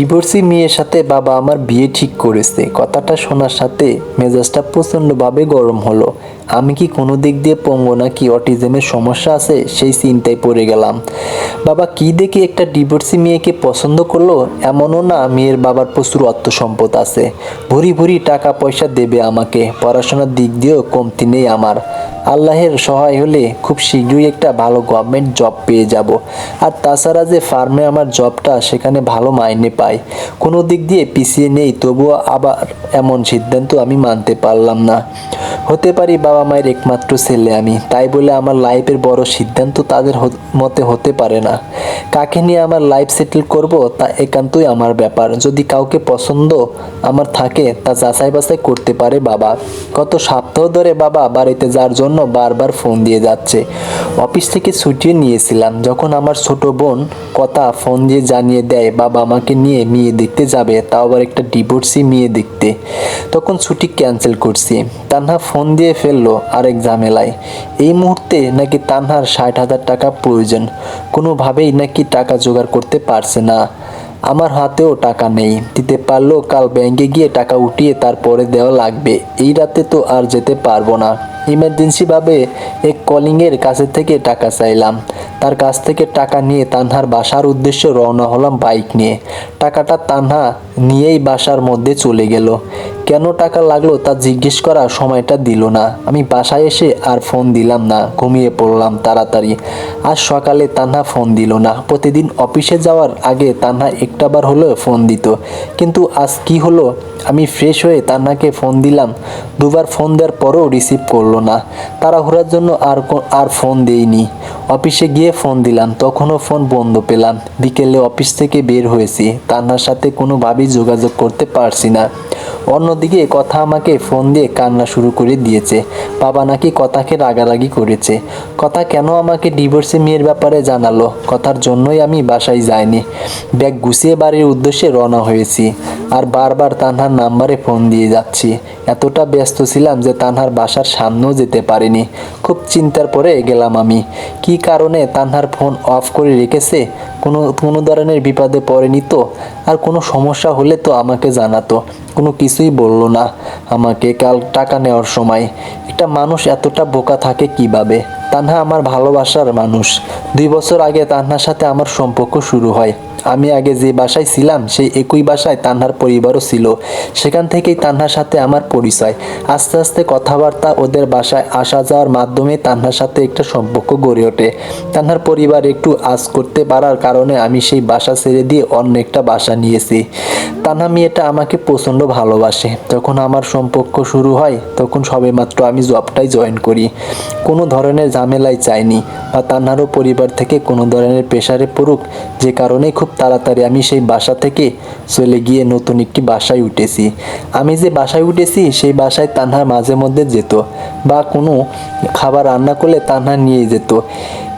Divorcee মেয়ের সাথে বাবা আমার বিয়ে ঠিক করেছে। কথাটা শোনার সাথে মেজাজটা প্রচণ্ডভাবে গরম হলো। আমি কি কোনো দিক দিয়ে পঙ্গু নাকি অটিজমের সমস্যা আছে? সেই চিন্তায় পড়ে গেলাম। বাবা, কি দেখে একটা ডিভোর্সি মেয়েকে পছন্দ করল? এমনও না মেয়ের বাবার প্রচুর অর্থ সম্পদ আছে। ভরি ভরি টাকা পয়সা দেবে আমাকে। পড়াশোনার দিক দিয়েও কমতি নেই আমার। আল্লাহের সহায় হলে খুব শীঘ্রই একটা ভালো গভর্নমেন্ট জব পেয়ে যাব। আর তাছাড়া যে ফার্মে আমার জবটা সেখানে ভালো মাইনে পাই। কোনো দিক দিয়ে পিছিয়ে নেই, তবুও আবার এমন সিদ্ধান্ত আমি মানতে পারলাম না। হতে পারি বাবা মায়ের একমাত্র ছেলে আমি। তাই বলে আমার লাইফের বড় সিদ্ধান্ত তাদের মতে হতে পারে না। কাকে নিয়ে আমার লাইফ সেটেল করব তা একান্তই আমার ব্যাপার। যদি কাউকে পছন্দ আমার থাকে তা যাচাই বাছাই করতে পারে বাবা। গত সপ্তাহ ধরে বাবা বাড়িতে যাওয়ার জন্য বারবার ফোন দিয়ে যাচ্ছে। অফিস থেকে ছুটিয়ে নিয়েছিলাম। যখন আমার ছোট বোন কথা ফোন দিয়ে জানিয়ে দেয়, বাবা আমাকে নিয়ে মেয়ে দেখতে যাবে, তাও আবার একটা ডিভোর্সি মেয়ে দেখতে। তখন ছুটি ক্যান্সেল করছি। তানহা ফোন দিয়ে ফেলল আরেক ঝামেলায়। এই মুহূর্তে নাকি তানহার ষাট হাজার টাকা প্রয়োজন। কোনোভাবেই নাকি টাকা জোগাড় করতে পারছে না। আমার হাতেও টাকা নেই। দিতে পারলেও কাল ব্যাংকে গিয়ে টাকা উঠিয়ে তারপরে দেওয়া লাগবে। এই রাতে তো আর যেতে পারব না। ইমার্জেন্সিভাবে এক কলিংয়ের কাছে থেকে টাকা চাইলাম। তার কাছ থেকে টাকা নিয়ে তানহার বাসার উদ্দেশ্যে রওনা হলাম বাইক নিয়ে। টাকাটা তানহা নিয়েই বাসার মধ্যে চলে গেল। কেন টাকা লাগল তা জিজ্ঞেস করা সময়টা দিল না। আমি বাসায় এসে আর ফোন দিলাম না, ঘুমিয়ে পড়লাম তাড়াতাড়ি। আজ সকালে তানহা ফোন দিল না। প্রতিদিন অফিসে যাওয়ার আগে তানহা একটাবার হলেও ফোন দিত। কিন্তু আজ কি হলো? আমি ফ্রেশ হয়ে তান্নাকে ফোন দিলাম। দুবার ফোন দেওয়ার পরও রিসিভ করল না। তাড়াহুড়ার জন্য আর আর ফোন দেইনি। অফিসে গিয়ে ফোন দিলাম। তখনও ফোন বন্ধ পেলাম। বিকেলে অফিস থেকে বের হয়েছি। তান্নার সাথে কোনোভাবেই যোগাযোগ করতে পারছি না। অন্যদিকে কথা আমাকে ফোন দিয়ে কান্না শুরু করে দিয়েছে। বাবা নাকি কথাকে রাগারাগি করেছে। কথা কেন আমাকে ডিভোর্সে মেয়ের ব্যাপারে জানালো? কথার জন্যই আমি বাসায় যাইনি। ব্যাগ গুছিয়ে বাড়ির উদ্দেশ্যে রওনা হয়েছি। আর বারবার তানহার নাম্বারে ফোন দিয়ে যাচ্ছি। এতটা ব্যস্ত ছিলাম যে তানহার বাসার সামনেও যেতে পারিনি। খুব চিন্তার পরে গেলাম আমি। কি কারণে তানহার ফোন অফ করে রেখেছে? কোনো কোনো ধরনের বিপদে পড়েনি তো? আর কোনো সমস্যা হলে তো আমাকে জানাতো। কোনো কিছুই বলল না। আমাকে কাল টাকা নেওয়ার সময়, একটা মানুষ এতটা বোকা থাকে কীভাবে? তানহা আমার ভালোবাসার মানুষ। দুই বছর আগে তানহার সাথে আমার সম্পর্ক শুরু হয়। আমি আগে যে বাসায় ছিলাম, সেই একই বাসায় তানহার পরিবারও ছিল। সেখান থেকেই তানহার সাথে আমার পরিচয়। আস্তে আস্তে কথাবার্তা ওদের বাসায় আসা যাওয়ার মাধ্যমে তানহার সাথে একটা সম্পর্ক গড়ে ওঠে। তানহার পরিবার একটু আজ করতে পারার কারণে আমি সেই বাসা ছেড়ে দিয়ে অন্য একটা বাসা নিয়েছি। তানহা মেয়েটা আমাকে প্রচণ্ড ভালোবাসে। যখন আমার সম্পর্ক শুরু হয়, তখন সবেমাত্র আমি জবটাই জয়েন করি। কোনো ধরনের ঝামেলায় চাইনি, বা তানহারও পরিবার থেকে কোনো ধরনের প্রেশারে পড়ুক, যে কারণে খুব তাড়াতাড়ি আমি সেই বাসা থেকে চলে গিয়ে নতুন একটি বাসায় উঠেছি। আমি যে বাসায় উঠেছি, সেই বাসায় তানহা মাঝে মধ্যে যেত বা কোনো খাবার রান্না করলে তানহা নিয়ে যেত।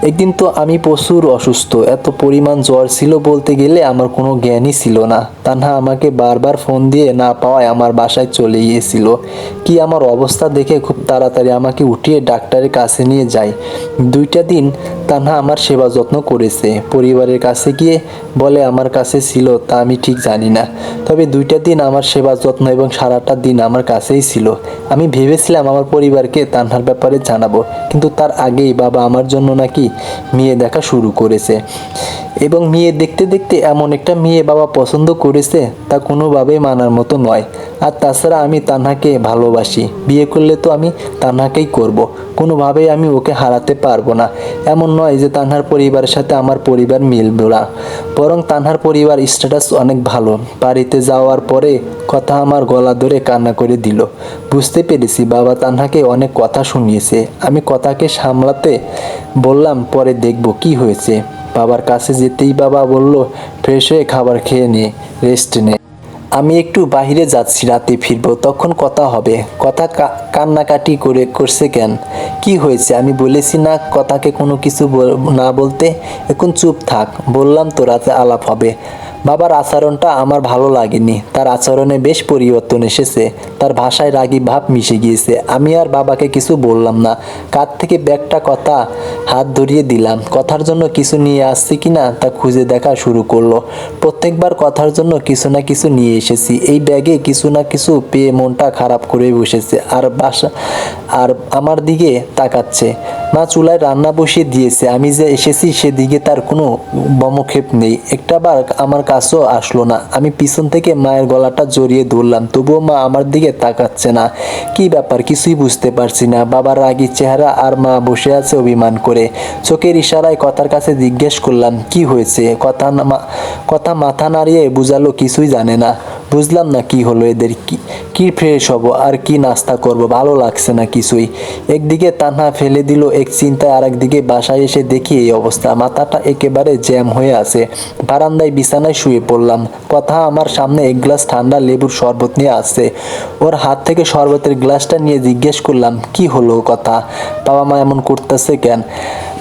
একদিন তো আমি প্রচুর অসুস্থ। এত পরিমাণ জ্বর ছিল বলতে গেলে আমার কোনো জ্ঞানই ছিল না। তানহা আমাকে বারবার ফোন দিয়ে না পাওয়ায় আমার বাসায় চলে গিয়েছিল। কি আমার অবস্থা দেখে খুব তাড়াতাড়ি আমাকে উঠিয়ে ডাক্তারের কাছে নিয়ে যায়। দুইটা দিন তানহা আমার সেবা যত্ন করেছে। পরিবারের কাছে গিয়ে বলে আমার কাছে ছিল তা আমি ঠিক জানি না। তবে দুইটা দিন আমার সেবা যত্ন এবং সারাটা দিন আমার কাছেই ছিল। আমি ভেবেছিলাম আমার পরিবারকে তানহার ব্যাপারে জানাব। কিন্তু তার আগেই বাবা আমার জন্য নাকি মেয়ে দেখা শুরু করেছে। এবং মেয়ে দেখতে দেখতে এমন একটা মেয়ে বাবা পছন্দ করেছে তা কোনোভাবেই মানার মতো নয়। আর তাছাড়া আমি তানহাকে ভালোবাসি। বিয়ে করলে তো আমি তানহাকেই করব। কোনোভাবেই আমি ওকে হারাতে পারব না। এমন নয় যে তানহার পরিবারের সাথে আমার পরিবার মিলবে না। বরং তানহার পরিবার স্ট্যাটাস অনেক ভালো। বাড়িতে যাওয়ার পরে কথা আমার গলা ধরে কান্না করে দিল। বুঝতে পেরেছি বাবা তানহাকে অনেক কথা শুনিয়েছে। আমি কথাকে সামলাতে বললাম পরে দেখব কি হয়েছে। বাবার কাছে যেতেই বাবা বলল, ফ্রেশ হয়ে খাবার খেয়ে নে রেস্ট নে। আমি একটু বাহিরে যাচ্ছি, রাতে ফিরব, তখন কথা হবে। কথা কান্নাকাটি করে, করছে কেন? কি হয়েছে? আমি বলেছি না কথাকে কোনো কিছু না বলতে? এখন চুপ থাক। বললাম তো রাতে আলাপ হবে। বাবার আচরণটা আমার ভালো লাগেনি। তার আচরণে বেশ পরিবর্তন এসেছে। তার ভাষায় রাগী ভাব মিশে গিয়েছে। আমি আর বাবাকে কিছু বললাম না। কাত থেকে ব্যাগটা কথা হাত ধরিয়ে দিলাম। কথার জন্য কিছু নিয়ে আসছি কিনা তা খুঁজে দেখা শুরু করল। প্রত্যেকবার কথার জন্য কিছু না কিছু নিয়ে এসেছি। এই ব্যাগে কিছু না কিছু পেয়ে মনটা খারাপ করে বসেছে আর বাসা, আর আমার দিকে তাকাচ্ছে। মা চুলায় রান্না বসিয়ে দিয়েছে। আমি যে এসেছি সেদিকে তার কোনো বমক্ষেপ নেই। একটাবার আমার কাছেও আসলো না। আমি পিছন থেকে মায়ের গলাটা জড়িয়ে ধরলাম। তবুও মা আমার দিকে তাকাচ্ছে না। কি ব্যাপার? কিছুই বুঝতে পারছি না। বাবার রাগি চেহারা আর মা বসে আছে অভিমান করে। চোখের ইশারায় কথার কাছে জিজ্ঞেস করলাম, কি হয়েছে? কথা কথা মাথা নাড়িয়ে বুঝালো, কিছুই জানে না। বুঝলাম না কি হলো, এদের কি কি ফ্রেশ হব, আর কি নাস্তা করব, ভালো লাগছে না কিছুই। একদিকে তান্না ফেলে দিল এক চিন্তায় আর একদিকে বাসায় এসে দেখি এই অবস্থা। মাথাটা একেবারে জ্যাম হয়ে আছে। বারান্দায় বিছানায় শুয়ে পড়লাম। কথা আমার সামনে এক গ্লাস ঠান্ডা লেবুর শরবত নিয়ে আসছে। ওর হাত থেকে শরবতের গ্লাসটা নিয়ে জিজ্ঞেস করলাম, কি হলো কথা? বাবা মা এমন করতেছে কেন?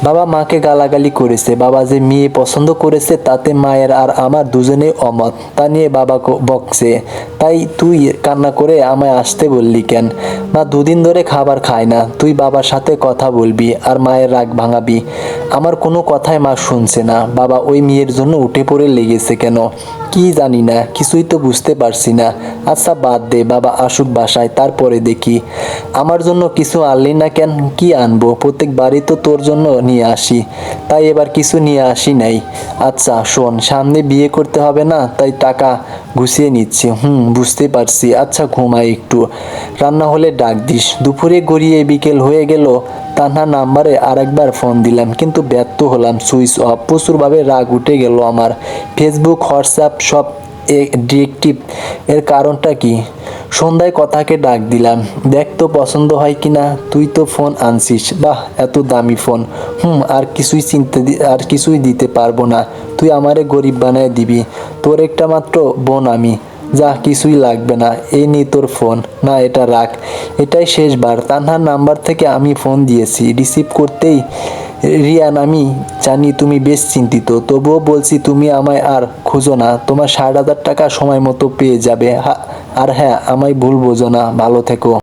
বাবা মাকে গালাগালি করেছে, বাবা যে মেয়ে পছন্দ করেছে তাতে মায়ের আর আমার দুজনেই অমত। তা নিয়ে বাবা বকছে, তাই তুই কান্না করে আমায় আসতে বললি কেন? মা দুদিন ধরে খাবার খায় না, তুই বাবার সাথে কথা বলবি আর মায়ের রাগ ভাঙাবি। আমার কোনো কথাই মা শুনছে না। বাবা ওই মেয়ের জন্য উঠে পড়ে লেগেছে কেন? কি জানি না, কিছুই তো বুঝতে পারছি না। আচ্ছা বাদ দে, বাবা আসুক বাসায়, তারপরে দেখি। আমার জন্য কিছু আনলি না কেন? কি আনব? প্রত্যেকবারই তো তোর জন্য নিয়ে আসি। তাই এবার কিছু নিয়ে আসি নাই। আচ্ছা শোন, সামনে বিয়ে করতে হবে না, তাই টাকা গুছিয়ে নিচ্ছি। হুম, বুঝতে পারছি। আচ্ছা ঘুমাই একটু। রান্না হলে ডাক দিস। দুপুরে গড়িয়ে বিকেল হয়ে গেল। তান্না নাম্বারে আরেকবার ফোন দিলাম, কিন্তু ব্যর্থ হলাম, সুইচ অফ। প্রচুরভাবে রাগ উঠে গেল আমার। ফেসবুক, হোয়াটসঅ্যাপ সব ডিরেক্টিভ এর কারণটা কি? সন্ধ্যায় কথাকে ডাক দিলাম, দেখ তো পছন্দ হয় কি না? তুই তো ফোন আনছিস, বাহ, এত দামি ফোন। হুম, আর কিছুই চিনতে আর কিছুই দিতে পারব না। তুই আমারে গরিব বানায় দিবি। তোর একটা মাত্র বোন আমি। যা কিছুই লাগবে না। এই নি তোর ফোন। না, এটা রাখ। এটাই শেষবার। তানহার নাম্বার থেকে আমি ফোন দিয়েছি। রিসিভ করতেই রিয়ান, আমি জানি তুমি বেশ চিন্তিত। তবুও বলছি, তুমি আমায় আর খুঁজো না। তোমার ষাট হাজার টাকা সময় মতো পেয়ে যাবে। আর হ্যাঁ আমায় ভুল বোঝো না। ভালো থেকো।